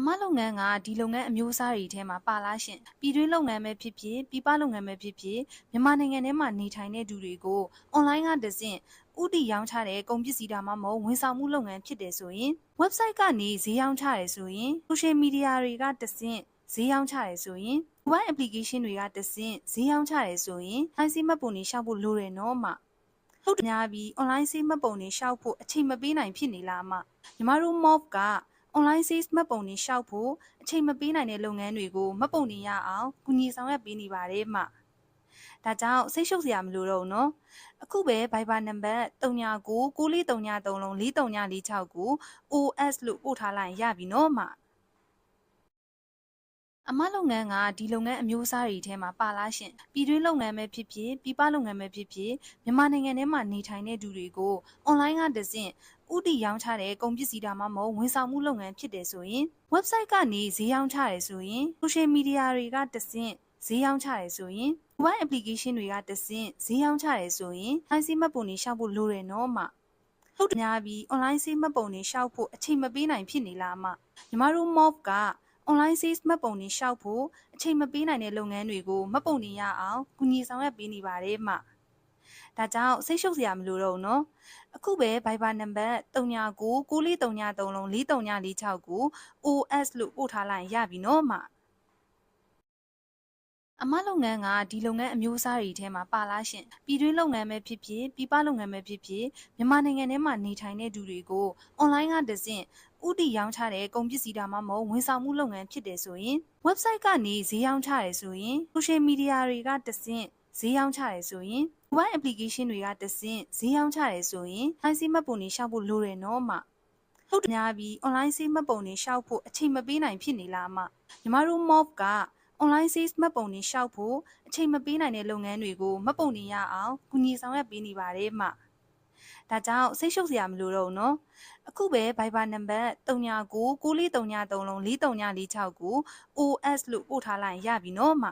အမလုပ်ငန်းကဒီလုပ်ငန်းအမျိုးအစားတွေထဲမှာပါလားရှင်ပြည်တွင်းလုပ်ငန်းပဲဖြစ်ဖြစ်ပြည်ပလုပ်ငန်းပဲဖြစ်ဖြစ်မြန်မာနိုင်ငံထဲမှာနေထိုင်တဲ့သူတွေကိုအွန်လိုင်းကတဆင့်ဥတီရောင်းချတဲ့ကုန်ပစ္စည်းဒါမှမဟုတ်ဝန်ဆောင်မှုလုပ်ငန်းဖြစ်တယ်ဆိုရင် website ကနေဈေးရောင်းချတယ်ဆိုရင် social media တွေကတဆင့်ဈေးရောင်းချတယ်ဆိုရင် mobile application တွေကတဆင့်ဈေးရောင်းချတယ်ဆိုရင် IC မှတ်ပုံတွေရှောက်ဖို့လိုတယ်နော်အမဟုတ်တယ်များပြီး online ဈေးမှတ်ပုံတွေရှောက်ဖို့အချိန်မပေးနိုင်ဖြစ်နေလားအမညီမတို့ mob က online sales မှတ်ပုံတွေရှောက်ဖို့အချိန်မပေးနိုင်တဲ့လုပ်ငန်းတွေကိုမှတ်ပုံတွေရအောင်ကူညီဆောင်ရွက်ပေးနေပါတယ်မှဒါကြောင့်စိတ်ရှုပ်စရာမလိုတော့နော်အခုပဲ Viber နံပါတ်399643934346ကို OS လို့ပို့ထားလိုက်ရပြီနော်မှ အမလုပ်ငန်းကဒီလုပ်ငန်းအမျိုးအစားတွေထဲမှာပါလားရှင်ပြည်တွင်းလုပ်ငန်းပဲဖြစ်ဖြစ်ပြည်ပလုပ်ငန်းပဲဖြစ်ဖြစ်မြန်မာနိုင်ငံထဲမှာနေထိုင်တဲ့သူတွေကိုအွန်လိုင်းကတဆင့်ဥတီရောင်းချတဲ့ကုန်ပစ္စည်းဒါမှမဟုတ်ဝန်ဆောင်မှုလုပ်ငန်းဖြစ်တယ်ဆိုရင် website ကနေဈေးရောင်းချတယ်ဆိုရင် social media တွေကတဆင့်ဈေးရောင်းချတယ်ဆိုရင် mobile application တွေကတဆင့်ဈေးရောင်းချတယ်ဆိုရင် IC မှတ်ပုံတွေရှောက်ဖို့လိုတယ်နော်မှဟုတ်တယ်များပြီး online sale မှတ်ပုံတွေရှောက်ဖို့အချိန်မပေးနိုင်ဖြစ်နေလားမှညီမတို့ mob က online sales မှတ်ပုံတွေရှောက်ဖို့အချိန်မပေးနိုင်တဲ့လုပ်ငန်းတွေကိုမှတ်ပုံတွေရအောင်ကူညီဆောင်ရွက်ပေးနေပါတယ်မှဒါကြောင့်စိတ်ရှုပ်စရာမလိုတော့ဘူးနော်အခုပဲ Viber နံပါတ်3996433346ကို OS လို့ပို့ထားလိုက်ရပြီနော်မှ မလုပ်ငန်းကဒီလုပ်ငန်းအမျိုးအစားတွေထဲမှာပါလားရှင်ပြည်တွင်းလုပ်ငန်းပဲဖြစ်ဖြစ်ပြည်ပလုပ်ငန်းပဲဖြစ်ဖြစ်မြန်မာနိုင်ငံထဲမှာနေထိုင်တဲ့သူတွေကိုအွန်လိုင်းကတဆင့်ဥတီရောင်းချတဲ့ကုန်ပစ္စည်းဒါမှမဟုတ်ဝန်ဆောင်မှုလုပ်ငန်းဖြစ်တယ်ဆိုရင် website ကနေဈေးရောင်းချတယ်ဆိုရင် social media တွေကတဆင့်ဈေးရောင်းချတယ်ဆိုရင် mobile application တွေကတဆင့်ဈေးရောင်းချတယ်ဆိုရင် IC မှတ်ပုံတွေရှောက်ဖို့လိုတယ်နော်မှဟုတ်တယ်များပြီး online sale မှတ်ပုံတွေရှောက်ဖို့အချိန်မပေးနိုင်ဖြစ်နေလားမှညီမတို့ mob က online sales မှတ်ပုံတွေရှောက်ဖို့အချိန်မပေးနိုင်တဲ့လုပ်ငန်းတွေကိုမှတ်ပုံတွေရအောင်ကူညီဆောင်ရွက်ပေးနေပါတယ်မှဒါကြောင့်စိတ်ရှုပ်စရာမလိုတော့နော်အခုပဲ Viber နံပါတ်3996433436ကို OS လို့ပို့ထားလိုက်ရပြီနော်မှ